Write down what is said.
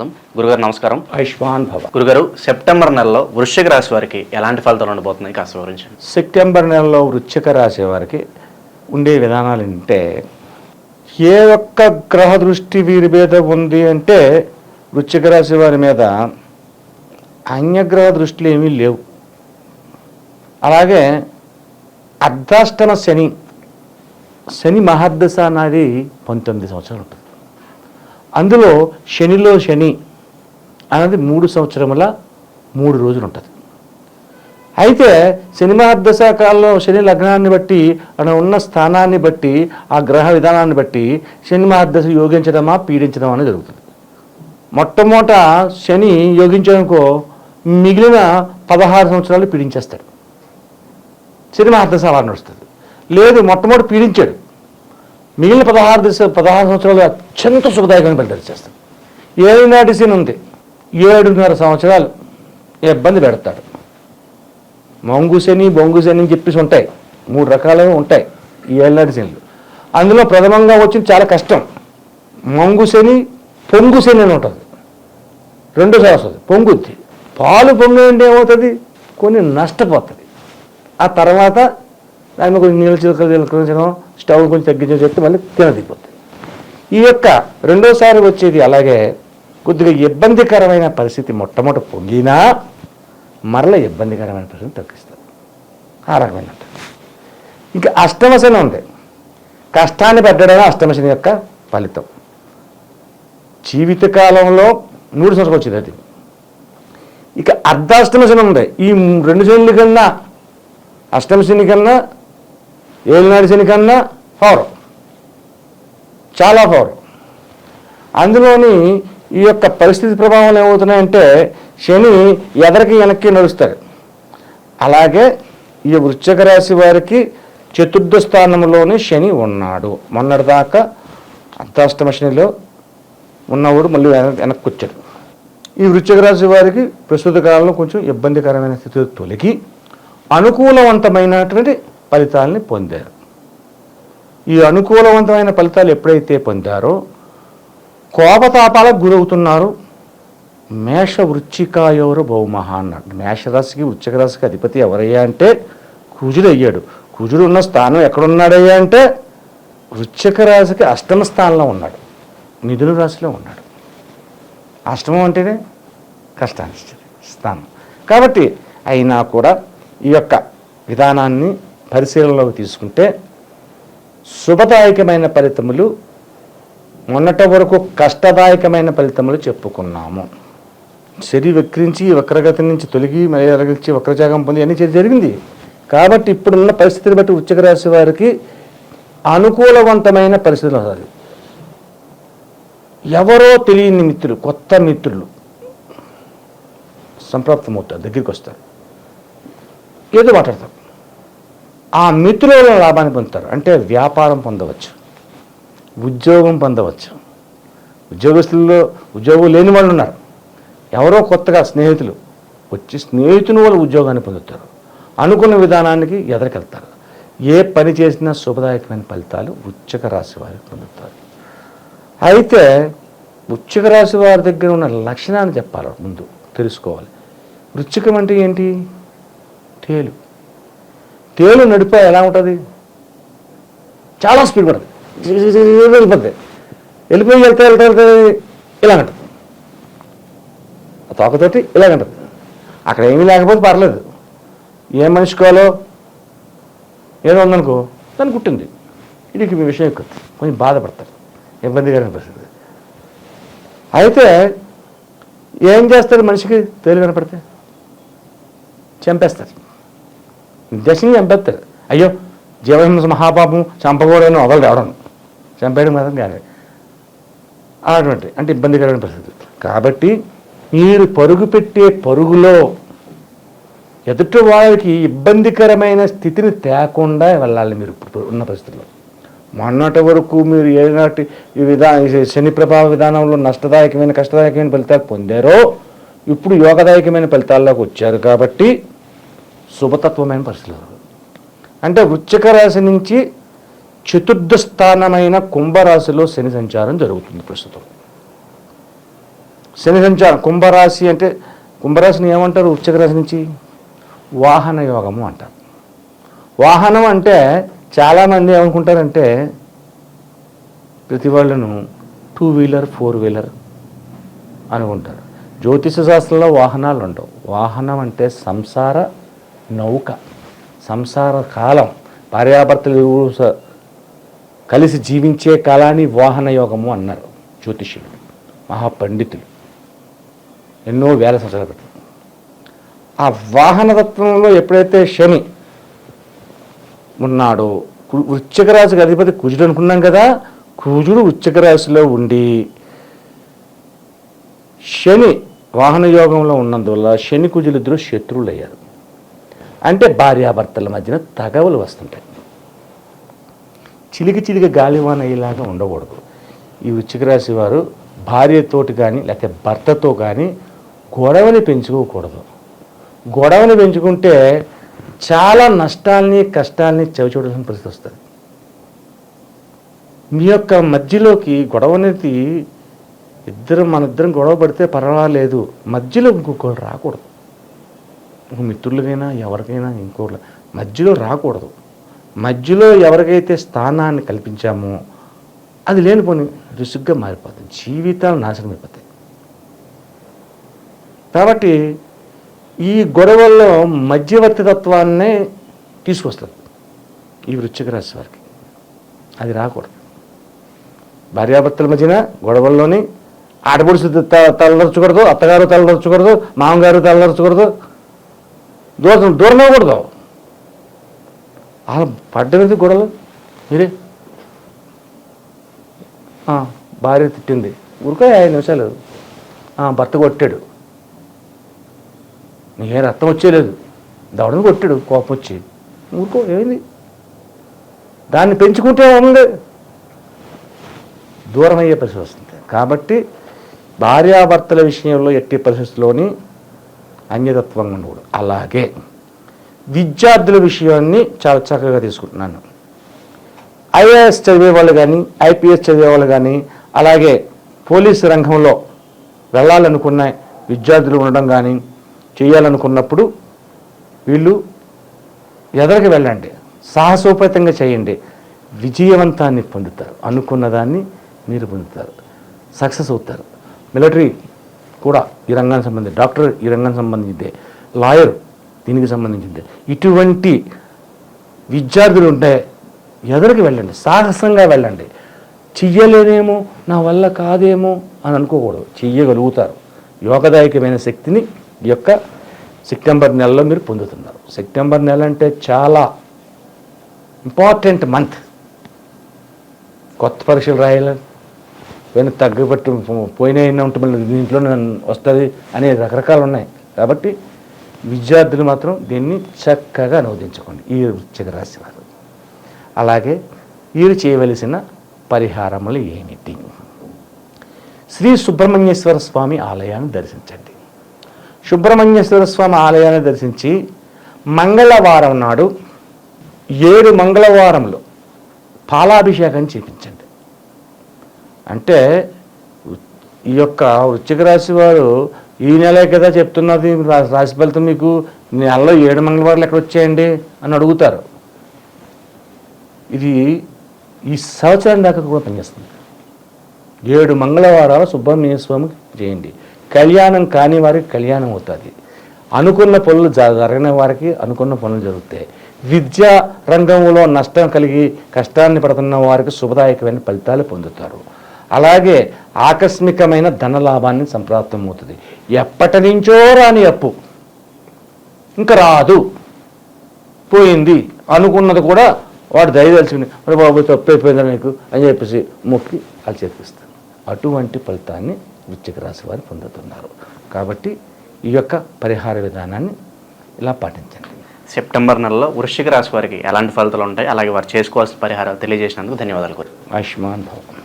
స్వాగతం. గురుగారు నమస్కారం. ఆయుష్మాన్ భవ. గురుగారు సెప్టెంబర్ నెలలో వృశ్చిక రాశి వారికి ఎలాంటి ఫలితాలు ఉండబోతున్నాయి? కాస్త వివరించండి. సెప్టెంబర్ నెలలో వృశ్చిక రాశి వారికి ఉండే విధానాలు ఏంటంటే ఏ ఒక్క గ్రహ దృష్టి వీరి మీద ఉంది అంటే వృశ్చిక రాశి వారి మీద అన్యగ్రహ దృష్టిలు ఏమీ లేవు. అలాగే అర్ధాష్టమ శని శని మహాదశ అనేది పంతొమ్మిది సంవత్సరాలు ఉంటుంది. అందులో శనిలో శని అనేది మూడు సంవత్సరముల మూడు రోజులు ఉంటుంది అయితే సినిమా దశ కాలంలో శని లగ్నాన్ని బట్టి అక్కడ ఉన్న స్థానాన్ని బట్టి ఆ గ్రహ విధానాన్ని బట్టి శని మహాదశ యోగించడమా పీడించడమా అనేది జరుగుతుంది. మొట్టమొదట శని యోగించడానికో మిగిలిన పదహారు సంవత్సరాలు పీడించేస్తాడు. సినిమా మహాదశ అలా నడుస్తుంది. లేదు మొట్టమొదటి పీడించాడు. మిగిలిన పదహారు దశ పదహారు సంవత్సరాలు అత్యంత సుఖదాయకంగా పెడతారు చేస్తాం. ఏడునాటి శని ఉంది. ఏడున్నర సంవత్సరాలు ఇబ్బంది పెడతాడు. మొంగు శని అని చెప్పేసి ఉంటాయి. మూడు రకాలుగా ఉంటాయి ఈ ఏళ్ళనాటి అందులో ప్రథమంగా వచ్చింది చాలా కష్టం. మొంగు శని పొంగు శని అని ఉంటుంది. రెండోసారి వస్తుంది. పొంగుద్ది. పాలు పొంగు అంటే ఏమవుతుంది? కొన్ని నష్టపోతుంది. ఆ తర్వాత దాని మీద కొంచెం నీళ్ళు చిలకలు చిలకరించడం స్టవ్ కొంచెం తగ్గించడం చెప్తే మళ్ళీ తినదిపోతుంది ఈ యొక్క రెండోసారి వచ్చేది అలాగే కొద్దిగా ఇబ్బందికరమైన పరిస్థితి మొట్టమొదటి పొంగినా మరల ఇబ్బందికరమైన పరిస్థితి తగ్గిస్తారు ఆ రకమైన ఇంకా అష్టమశని ఉంది. కష్టాన్ని పెట్టడమే అష్టమశని యొక్క ఫలితం. జీవితకాలంలో మూడు సంవత్సరాలు వచ్చింది అది. ఇక అర్ధాష్టమ శని ఉంది. ఈ రెండు శనుల కన్నా అష్టమశని కన్నా ఏలినాడు శని కన్నా పవర్. చాలా పవర్. అందులోని ఈ యొక్క పరిస్థితి ప్రభావం ఏమవుతున్నాయంటే శని ఎదరికి వెనక్కి నడుస్తాడు. అలాగే ఈ వృశ్చిక రాశి వారికి చతుర్థ స్థానంలోనే శని ఉన్నాడు. మొన్నటిదాకా అర్ధాష్టమ శనిలో ఉన్నవాడు మళ్ళీ వెన- వెనక్కి వచ్చాడు ఈ వృశ్చిక రాశి వారికి ప్రస్తుత కాలంలో కొంచెం ఇబ్బందికరమైన స్థితి తొలగి అనుకూలవంతమైనటువంటి ఫలితాలని పొందారు. ఈ అనుకూలవంతమైన ఫలితాలు ఎప్పుడైతే పొందారో కోపతాపాలకు గురవుతున్నారు. మేష వృచ్చికాయోరు బహుమహ అన్నాడు. మేషరాశికి వృచ్చిక రాశికి అధిపతి ఎవరయ్యా అంటే కుజుడు అయ్యాడు కుజుడు ఉన్న స్థానం ఎక్కడున్నాడయ్యా అంటే వృచ్చిక రాశికి అష్టమ స్థానంలో ఉన్నాడు. మిథున రాశిలో ఉన్నాడు. అష్టమం అంటేనే కష్టాన్ని స్థానం. కాబట్టి అయినా కూడా ఈ యొక్క విధానాన్ని పరిశీలనలోకి తీసుకుంటే శుభదాయకమైన ఫలితములు మొన్నటి వరకు కష్టదాయకమైన ఫలితములు చెప్పుకున్నాము. శరీర వక్రించి వక్రగతి నుంచి తొలగి మరీ వక్రజాగం పొంది అన్ని జరిగింది. కాబట్టి ఇప్పుడున్న పరిస్థితిని బట్టి వృశ్చిక రాశి వారికి అనుకూలవంతమైన పరిస్థితులు వస్తుంది ఎవరో తెలియని మిత్రులు కొత్త మిత్రులు సంప్రాప్తమవుతారు దగ్గరికి వస్తారు. ఏదో మాట్లాడతారు ఆ మిత్రుల వల్ల లాభాన్ని పొందుతారు. అంటే వ్యాపారం పొందవచ్చు. ఉద్యోగం పొందవచ్చు. ఉద్యోగస్తుల్లో ఉద్యోగం లేని వాళ్ళు ఉన్నారు. ఎవరో కొత్తగా స్నేహితులు వచ్చి స్నేహితుని వాళ్ళు ఉద్యోగాన్ని పొందుతారు. అనుకున్న విధానానికి ఎదరికెళ్తారు. ఏ పని చేసినా శుభదాయకమైన ఫలితాలు వృశ్చిక రాశి వారికి పొందుతారు. అయితే వృశ్చిక రాశి వారి దగ్గర ఉన్న లక్షణాన్ని చెప్పాలి ముందు తెలుసుకోవాలి. వృచ్చికం అంటే ఏంటి? తేలు. తేలు నడిపే ఎలా ఉంటుంది? చాలా స్పీడ్ పడుతుంది. వెళ్ళిపోతుంది వెళ్ళిపోయి వెళ్తే వెళ్తే వెళ్తే ఇలాగంటది ఆ తోకతోటి ఇలాగంటది అక్కడ ఏమీ లేకపోతే పర్లేదు. ఏ మనిషి ఏదో ఉందనుకో దాన్ని కుట్టింది. ఇది మీ విషయం ఎక్కువ. కొంచెం బాధపడతారు. ఇబ్బందిగా అనిపిస్తుంది అయితే ఏం చేస్తారు మనిషికి? తేలు కనపడితే చంపేస్తారు. దశని చంపేస్తారు అయ్యో జీవహింస మహాపాపం చంపకూడదని వదలు రావడం చంపేయడం మాత్రం కానీ అటువంటి అంటే ఇబ్బందికరమైన పరిస్థితి కాబట్టి మీరు పరుగు పెట్టే పరుగులో ఎదుటి వాళ్ళకి ఇబ్బందికరమైన స్థితిని తేకుండా వెళ్ళాలి మీరు ఇప్పుడు ఉన్న పరిస్థితుల్లో మొన్నటి వరకు మీరు ఏనాటి ఈ విధా శని ప్రభావ విధానంలో నష్టదాయకమైన కష్టదాయకమైన ఫలితాలు పొందారో ఇప్పుడు యోగదాయకమైన ఫలితాల్లోకి వచ్చారు కాబట్టి శుభతత్వమైన పరిస్థితులు. అంటే వృచ్చిక రాశి నుంచి చతుర్థ స్థానమైన కుంభరాశిలో శని సంచారం జరుగుతుంది ప్రస్తుతం. శని సంచారం కుంభరాశి అంటే కుంభరాశిని ఏమంటారు వృచ్చిక రాశి నుంచి? వాహన యోగము అంటారు. వాహనం అంటే చాలామంది ఏమనుకుంటారంటే ప్రతి వాళ్ళను టూ వీలర్ ఫోర్ వీలర్ అనుకుంటారు. జ్యోతిష శాస్త్రంలో వాహనాలు ఉండవు వాహనం అంటే సంసార నౌక సంసార కాలం భార్యాభర్తలు స- కలిసి జీవించే కాలాన్ని వాహన యోగము అన్నారు జ్యోతిష్యులు మహాపండితులు. ఎన్నో వేల సంవత్సరాల క్రితం. ఆ వాహనతత్వంలో ఎప్పుడైతే శని ఉన్నాడో కు- వృశ్చిక రాశికి అధిపతి కుజుడు అనుకున్నాం కదా కుజుడు వృశ్చిక రాశిలో ఉండి శని వాహన యోగంలో ఉన్నందువల్ల శని కుజులిద్దరూ శత్రువులు అయ్యారు అంటే భార్యాభర్తల మధ్యన తగవలు వస్తుంటాయి. చిలికి చిలికి గాలివాన అయ్యేలాగా ఉండకూడదు. ఈ వృచ్చిక రాశి వారు భార్యతోటి కానీ లేకపోతే భర్తతో కానీ గొడవని పెంచుకోకూడదు. గొడవని పెంచుకుంటే చాలా నష్టాల్ని కష్టాల్ని చవిచూడాల్సిన పరిస్థితి వస్తుంది. మీ యొక్క మధ్యలోకి గొడవ అనేది ఇద్దరం మన ఇద్దరం గొడవ పడితే పర్వాలేదు. మధ్యలో ఇంకొకరు రాకూడదు. మిత్రులకైనా ఎవరికైనా ఇంకోటి మధ్యలో రాకూడదు. మధ్యలో ఎవరికైతే స్థానాన్ని కల్పించామో అది లేనిపోని రుసుగ్గా మారిపోతుంది జీవితాలు నాశనం అయిపోతాయి. కాబట్టి ఈ గొడవల్లో మధ్యవర్తితత్వాన్నే తీసుకొస్తుంది ఈ వృశ్చిక రాశి వారికి. అది రాకూడదు. భార్యాభర్తల మధ్యన గొడవల్లోని ఆడపడుచు త- అత్తగారు తలనరచకూడదు మామగారు తలనరచకూడదు దూరం దూరం అవ్వకూడదు అలా పడ్డది గొడవలు? మీరే? భార్య తిట్టింది. ఊరికే ఐదు నిమిషాలు. భర్త కొట్టాడు. నీకేం రక్తం వచ్చేయలేదు దవడని కొట్టాడు కోపం వచ్చి. ఊరుకో ఏమైంది? దాన్ని పెంచుకుంటే ఉంది దూరం అయ్యే పరిస్థితి వస్తుంది. కాబట్టి భార్యాభర్తల విషయంలో ఎట్టి పరిస్థితుల్లోని అన్యతత్వంగా ఉండకూడదు అలాగే విద్యార్థుల విషయాన్ని చాలా చక్కగా తీసుకుంటున్నాను. ఐఏఎస్ చదివే వాళ్ళు కానీ ఐపీఎస్ చదివే వాళ్ళు కానీ అలాగే పోలీసు రంగంలో వెళ్ళాలనుకున్న విద్యార్థులు ఉండడం కానీ చేయాలనుకున్నప్పుడు వీళ్ళు ఎదరికి వెళ్ళండి సాహసోపేతంగా చేయండి విజయవంతాన్ని పొందుతారు. అనుకున్న దాన్ని మీరు పొందుతారు. సక్సెస్ అవుతారు. మిలిటరీ కూడా ఈ రంగానికి సంబంధించి డాక్టర్ ఈ రంగానికి సంబంధించిందే లాయర్ దీనికి సంబంధించిందే. ఇటువంటి విద్యార్థులు ఉంటే ఎదరికి వెళ్ళండి సాహసంగా వెళ్ళండి. చెయ్యలేనేమో నా వల్ల కాదేమో అని అనుకోకూడదు చెయ్యగలుగుతారు. యోగదాయకమైన శక్తిని ఈ యొక్క సెప్టెంబర్ నెలలో మీరు పొందుతున్నారు. సెప్టెంబర్ నెల అంటే చాలా ఇంపార్టెంట్ మంత్. కొత్త పరీక్షలు రాయాలని పోయిన తగ్గబట్టి పోయిన ఉంటే మళ్ళీ దీంట్లో వస్తుంది అనే రకరకాలు ఉన్నాయి కాబట్టి విద్యార్థులు మాత్రం దీన్ని చక్కగా అనువదించుకోండి. ఈ వృశ్చిక రాశి వారు. అలాగే వీరు చేయవలసిన పరిహారములు ఏమిటి? శ్రీ సుబ్రహ్మణ్యేశ్వర స్వామి ఆలయాన్ని దర్శించండి. సుబ్రహ్మణ్యేశ్వర స్వామి ఆలయాన్ని దర్శించి మంగళవారం నాడు ఏడు మంగళవారంలో పాలాభిషేకం చేయించండి అంటే ఈ యొక్క వృశ్చిక రాశి వారు ఈ నెలే కదా చెప్తున్నది రాశి ఫలితం మీకు నెలలో ఏడు మంగళవారాలు ఎక్కడ వచ్చాయండి అని అడుగుతారు. ఇది ఈ సంవత్సరం దాకా కూడా పనిచేస్తుంది. ఏడు మంగళవారాలు సుబ్రహ్మణ్య స్వామికి చేయండి కళ్యాణం కాని వారికి కళ్యాణం అవుతుంది. అనుకున్న పనులు జ- జరగని వారికి అనుకున్న పనులు జరుగుతాయి. విద్యా రంగంలో నష్టం కలిగి కష్టాన్ని పడుతున్న వారికి శుభదాయకమైన ఫలితాలు పొందుతారు. అలాగే ఆకస్మికమైన ధన లాభాన్ని సంప్రాప్తమవుతుంది. ఎప్పటి నుంచో రాని అప్పు. ఇంకా రాదు. పోయింది. అనుకున్నది కూడా వాడు దయ తెలుసుకుని "ఒరే బాబు తప్పు అయిపోయిందా నీకు? అని చెప్పేసి మొక్కి వాళ్ళు చేపిస్తాను అటువంటి ఫలితాన్ని వృశ్చిక రాశి వారు పొందుతున్నారు. కాబట్టి ఈ యొక్క పరిహార విధానాన్ని ఇలా పాటించండి. సెప్టెంబర్ నెలలో వృశ్చిక రాశి వారికి ఎలాంటి ఫలితాలు ఉంటాయి? అలాగే వారు చేసుకోవాల్సిన పరిహారాలు తెలియజేసినందుకు ధన్యవాదాలు కోరి ఆయుష్మాన్ భవ.